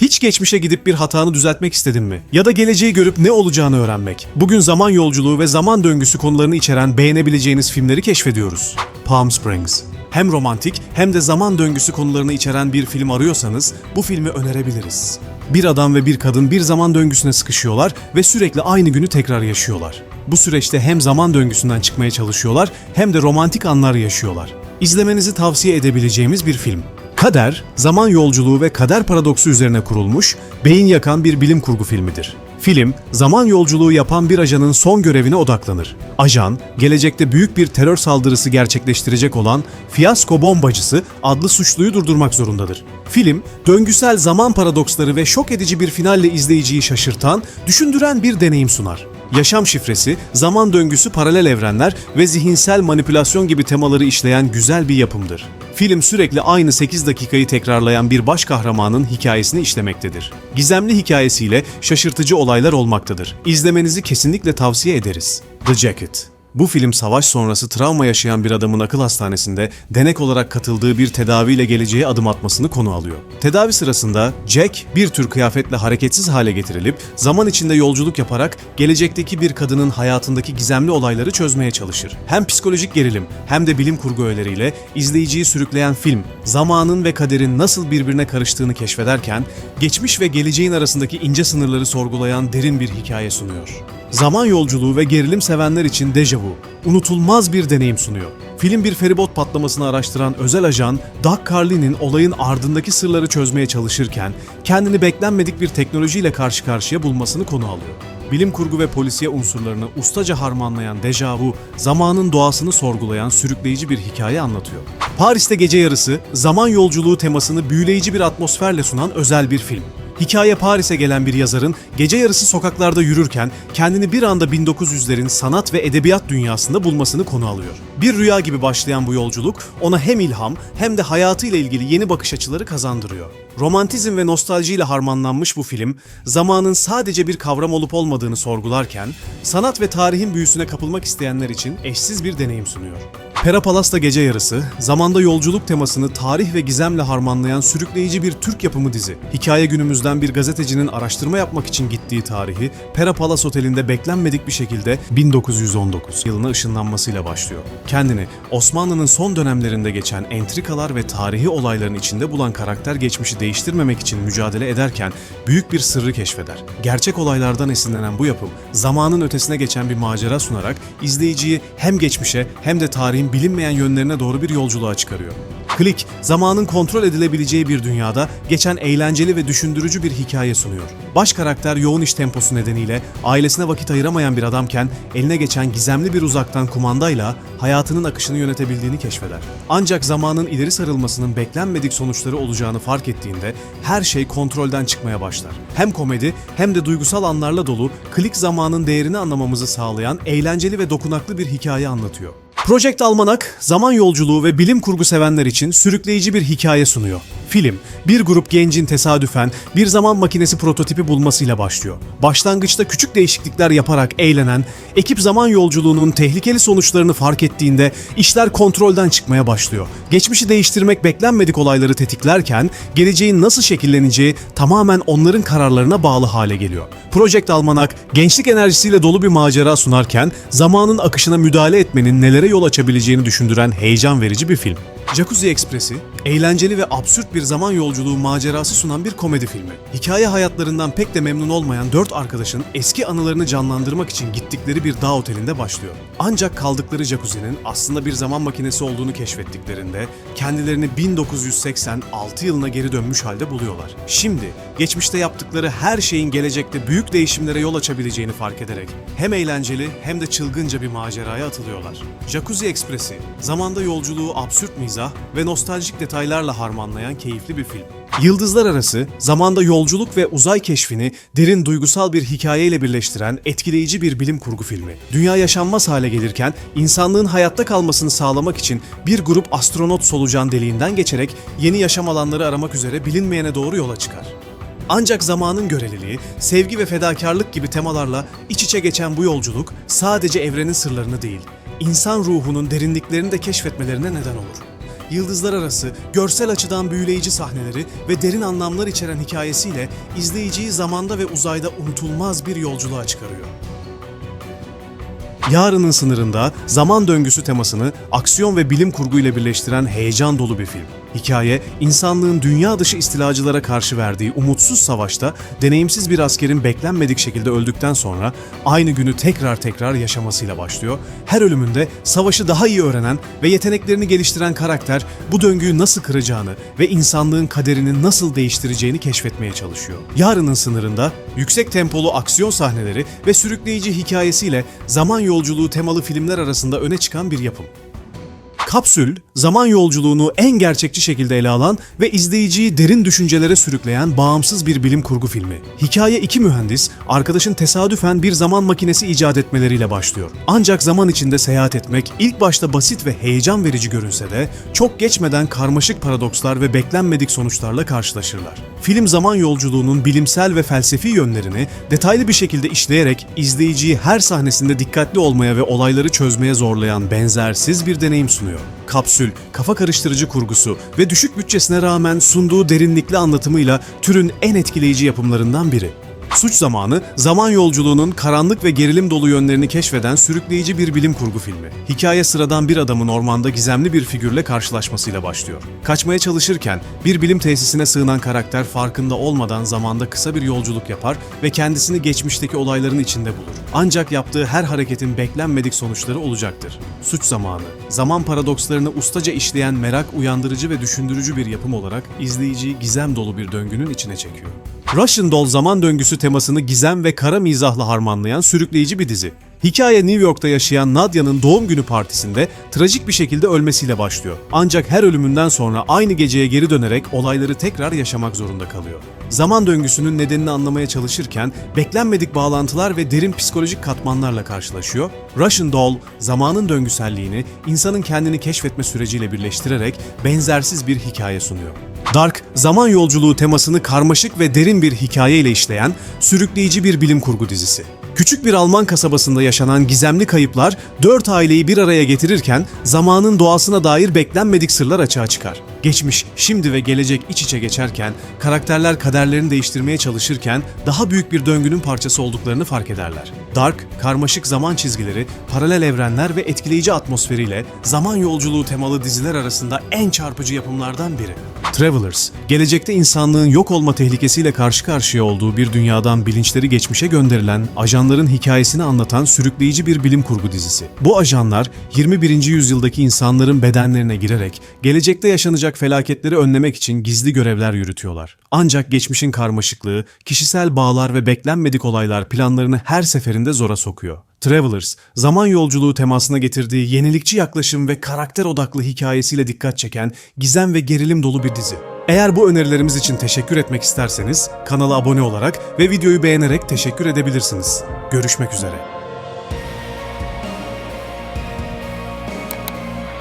Hiç geçmişe gidip bir hatanı düzeltmek istedin mi? Ya da geleceği görüp ne olacağını öğrenmek. Bugün zaman yolculuğu ve zaman döngüsü konularını içeren beğenebileceğiniz filmleri keşfediyoruz. Palm Springs. Hem romantik hem de zaman döngüsü konularını içeren bir film arıyorsanız bu filmi önerebiliriz. Bir adam ve bir kadın bir zaman döngüsüne sıkışıyorlar ve sürekli aynı günü tekrar yaşıyorlar. Bu süreçte hem zaman döngüsünden çıkmaya çalışıyorlar hem de romantik anlar yaşıyorlar. İzlemenizi tavsiye edebileceğimiz bir film. Kader, zaman yolculuğu ve kader paradoksu üzerine kurulmuş, beyin yakan bir bilim kurgu filmidir. Film, zaman yolculuğu yapan bir ajanın son görevine odaklanır. Ajan, gelecekte büyük bir terör saldırısı gerçekleştirecek olan Fiyasko Bombacısı adlı suçluyu durdurmak zorundadır. Film, döngüsel zaman paradoksları ve şok edici bir finalle izleyiciyi şaşırtan, düşündüren bir deneyim sunar. Yaşam şifresi, zaman döngüsü, paralel evrenler ve zihinsel manipülasyon gibi temaları işleyen güzel bir yapımdır. Film sürekli aynı 8 dakikayı tekrarlayan bir baş kahramanın hikayesini işlemektedir. Gizemli hikayesiyle şaşırtıcı olaylar olmaktadır. İzlemenizi kesinlikle tavsiye ederiz. The Jacket bu film savaş sonrası travma yaşayan bir adamın akıl hastanesinde denek olarak katıldığı bir tedaviyle geleceğe adım atmasını konu alıyor. Tedavi sırasında Jack bir tür kıyafetle hareketsiz hale getirilip zaman içinde yolculuk yaparak gelecekteki bir kadının hayatındaki gizemli olayları çözmeye çalışır. Hem psikolojik gerilim hem de bilim kurgu öğeleriyle izleyiciyi sürükleyen film, zamanın ve kaderin nasıl birbirine karıştığını keşfederken geçmiş ve geleceğin arasındaki ince sınırları sorgulayan derin bir hikaye sunuyor. Zaman yolculuğu ve gerilim sevenler için dejavu, unutulmaz bir deneyim sunuyor. Film bir feribot patlamasını araştıran özel ajan Doug Carlin'in olayın ardındaki sırları çözmeye çalışırken kendini beklenmedik bir teknolojiyle karşı karşıya bulmasını konu alıyor. Bilim kurgu ve polisiye unsurlarını ustaca harmanlayan dejavu, zamanın doğasını sorgulayan sürükleyici bir hikaye anlatıyor. Paris'te gece yarısı, zaman yolculuğu temasını büyüleyici bir atmosferle sunan özel bir film. Hikaye Paris'e gelen bir yazarın gece yarısı sokaklarda yürürken kendini bir anda 1900'lerin sanat ve edebiyat dünyasında bulmasını konu alıyor. Bir rüya gibi başlayan bu yolculuk ona hem ilham hem de hayatıyla ilgili yeni bakış açıları kazandırıyor. Romantizm ve nostaljiyle harmanlanmış bu film, zamanın sadece bir kavram olup olmadığını sorgularken, sanat ve tarihin büyüsüne kapılmak isteyenler için eşsiz bir deneyim sunuyor. Pera Palas'ta gece yarısı, zamanda yolculuk temasını tarih ve gizemle harmanlayan sürükleyici bir Türk yapımı dizi. Hikaye günümüzden bir gazetecinin araştırma yapmak için gittiği tarihi, Pera Palas Oteli'nde beklenmedik bir şekilde 1919 yılına ışınlanmasıyla başlıyor. Kendini Osmanlı'nın son dönemlerinde geçen entrikalar ve tarihi olayların içinde bulan karakter geçmişi değiştirmemek için mücadele ederken büyük bir sırrı keşfeder. Gerçek olaylardan esinlenen bu yapım, zamanın ötesine geçen bir macera sunarak izleyiciyi hem geçmişe hem de tarihin bilinmeyen yönlerine doğru bir yolculuğa çıkarıyor. Klik, zamanın kontrol edilebileceği bir dünyada geçen eğlenceli ve düşündürücü bir hikaye sunuyor. Baş karakter yoğun iş temposu nedeniyle ailesine vakit ayıramayan bir adamken eline geçen gizemli bir uzaktan kumandayla hayatının akışını yönetebildiğini keşfeder. Ancak zamanın ileri sarılmasının beklenmedik sonuçları olacağını fark ettiğinde her şey kontrolden çıkmaya başlar. Hem komedi hem de duygusal anlarla dolu klik zamanın değerini anlamamızı sağlayan eğlenceli ve dokunaklı bir hikaye anlatıyor. Project Almanak, zaman yolculuğu ve bilim kurgu sevenler için sürükleyici bir hikaye sunuyor. Film, bir grup gencin tesadüfen bir zaman makinesi prototipi bulmasıyla başlıyor. Başlangıçta küçük değişiklikler yaparak eğlenen, ekip zaman yolculuğunun tehlikeli sonuçlarını fark ettiğinde işler kontrolden çıkmaya başlıyor. Geçmişi değiştirmek beklenmedik olayları tetiklerken, geleceğin nasıl şekilleneceği tamamen onların kararlarına bağlı hale geliyor. Project Almanak, gençlik enerjisiyle dolu bir macera sunarken, zamanın akışına müdahale etmenin nelere yol açabileceğini düşündüren heyecan verici bir film. Jacuzzi Ekspresi, eğlenceli ve absürt bir zaman yolculuğu macerası sunan bir komedi filmi. Hikaye hayatlarından pek de memnun olmayan dört arkadaşın eski anılarını canlandırmak için gittikleri bir dağ otelinde başlıyor. Ancak kaldıkları jacuzzi'nin aslında bir zaman makinesi olduğunu keşfettiklerinde kendilerini 1986 yılına geri dönmüş halde buluyorlar. Şimdi geçmişte yaptıkları her şeyin gelecekte büyük değişimlere yol açabileceğini fark ederek hem eğlenceli hem de çılgınca bir maceraya atılıyorlar. Jacuzzi Ekspresi, zamanda yolculuğu absürt mizah ve nostaljik detaylarla harmanlayan keyifli bir film. Yıldızlar arası, zamanda yolculuk ve uzay keşfini derin duygusal bir hikayeyle birleştiren etkileyici bir bilim kurgu filmi. Dünya yaşanmaz hale gelirken insanlığın hayatta kalmasını sağlamak için bir grup astronot solucan deliğinden geçerek yeni yaşam alanları aramak üzere bilinmeyene doğru yola çıkar. Ancak zamanın göreliliği, sevgi ve fedakarlık gibi temalarla iç içe geçen bu yolculuk sadece evrenin sırlarını değil, insan ruhunun derinliklerini de keşfetmelerine neden olur. Yıldızlar arası, görsel açıdan büyüleyici sahneleri ve derin anlamlar içeren hikayesiyle izleyiciyi zamanda ve uzayda unutulmaz bir yolculuğa çıkarıyor. Yarının sınırında zaman döngüsü temasını aksiyon ve bilim kurgu ile birleştiren heyecan dolu bir film. Hikaye, insanlığın dünya dışı istilacılara karşı verdiği umutsuz savaşta deneyimsiz bir askerin beklenmedik şekilde öldükten sonra aynı günü tekrar tekrar yaşamasıyla başlıyor. Her ölümünde savaşı daha iyi öğrenen ve yeteneklerini geliştiren karakter bu döngüyü nasıl kıracağını ve insanlığın kaderini nasıl değiştireceğini keşfetmeye çalışıyor. Yarının sınırında yüksek tempolu aksiyon sahneleri ve sürükleyici hikayesiyle zaman yolculuğu temalı filmler arasında öne çıkan bir yapım. Kapsül, zaman yolculuğunu en gerçekçi şekilde ele alan ve izleyiciyi derin düşüncelere sürükleyen bağımsız bir bilim kurgu filmi. Hikaye iki mühendis, arkadaşın tesadüfen bir zaman makinesi icat etmeleriyle başlıyor. Ancak zaman içinde seyahat etmek ilk başta basit ve heyecan verici görünse de çok geçmeden karmaşık paradokslar ve beklenmedik sonuçlarla karşılaşırlar. Film zaman yolculuğunun bilimsel ve felsefi yönlerini detaylı bir şekilde işleyerek izleyiciyi her sahnesinde dikkatli olmaya ve olayları çözmeye zorlayan benzersiz bir deneyim sunuyor. Kapsül, kafa karıştırıcı kurgusu ve düşük bütçesine rağmen sunduğu derinlikli anlatımıyla türün en etkileyici yapımlarından biri. Suç Zamanı, zaman yolculuğunun karanlık ve gerilim dolu yönlerini keşfeden sürükleyici bir bilim kurgu filmi. Hikaye sıradan bir adamın ormanda gizemli bir figürle karşılaşmasıyla başlıyor. Kaçmaya çalışırken bir bilim tesisine sığınan karakter farkında olmadan zamanda kısa bir yolculuk yapar ve kendisini geçmişteki olayların içinde bulur. Ancak yaptığı her hareketin beklenmedik sonuçları olacaktır. Suç Zamanı, zaman paradokslarını ustaca işleyen merak uyandırıcı ve düşündürücü bir yapım olarak izleyiciyi gizem dolu bir döngünün içine çekiyor. Russian Doll zaman döngüsü temasını gizem ve kara mizahla harmanlayan sürükleyici bir dizi. Hikaye New York'ta yaşayan Nadia'nın doğum günü partisinde trajik bir şekilde ölmesiyle başlıyor. Ancak her ölümünden sonra aynı geceye geri dönerek olayları tekrar yaşamak zorunda kalıyor. Zaman döngüsünün nedenini anlamaya çalışırken beklenmedik bağlantılar ve derin psikolojik katmanlarla karşılaşıyor. Russian Doll, zamanın döngüselliğini insanın kendini keşfetme süreciyle birleştirerek benzersiz bir hikaye sunuyor. Dark, zaman yolculuğu temasını karmaşık ve derin bir hikayeyle işleyen sürükleyici bir bilim kurgu dizisi. Küçük bir Alman kasabasında yaşanan gizemli kayıplar dört aileyi bir araya getirirken zamanın doğasına dair beklenmedik sırlar açığa çıkar. Geçmiş, şimdi ve gelecek iç içe geçerken, karakterler kaderlerini değiştirmeye çalışırken daha büyük bir döngünün parçası olduklarını fark ederler. Dark, karmaşık zaman çizgileri, paralel evrenler ve etkileyici atmosferiyle zaman yolculuğu temalı diziler arasında en çarpıcı yapımlardan biri. Travelers, gelecekte insanlığın yok olma tehlikesiyle karşı karşıya olduğu bir dünyadan bilinçleri geçmişe gönderilen ajanların hikayesini anlatan sürükleyici bir bilim kurgu dizisi. Bu ajanlar 21. yüzyıldaki insanların bedenlerine girerek gelecekte yaşanacak felaketleri önlemek için gizli görevler yürütüyorlar. Ancak geçmişin karmaşıklığı, kişisel bağlar ve beklenmedik olaylar planlarını her seferinde zora sokuyor. Travelers, zaman yolculuğu temasına getirdiği yenilikçi yaklaşım ve karakter odaklı hikayesiyle dikkat çeken gizem ve gerilim dolu bir dizi. Eğer bu önerilerimiz için teşekkür etmek isterseniz kanala abone olarak ve videoyu beğenerek teşekkür edebilirsiniz. Görüşmek üzere.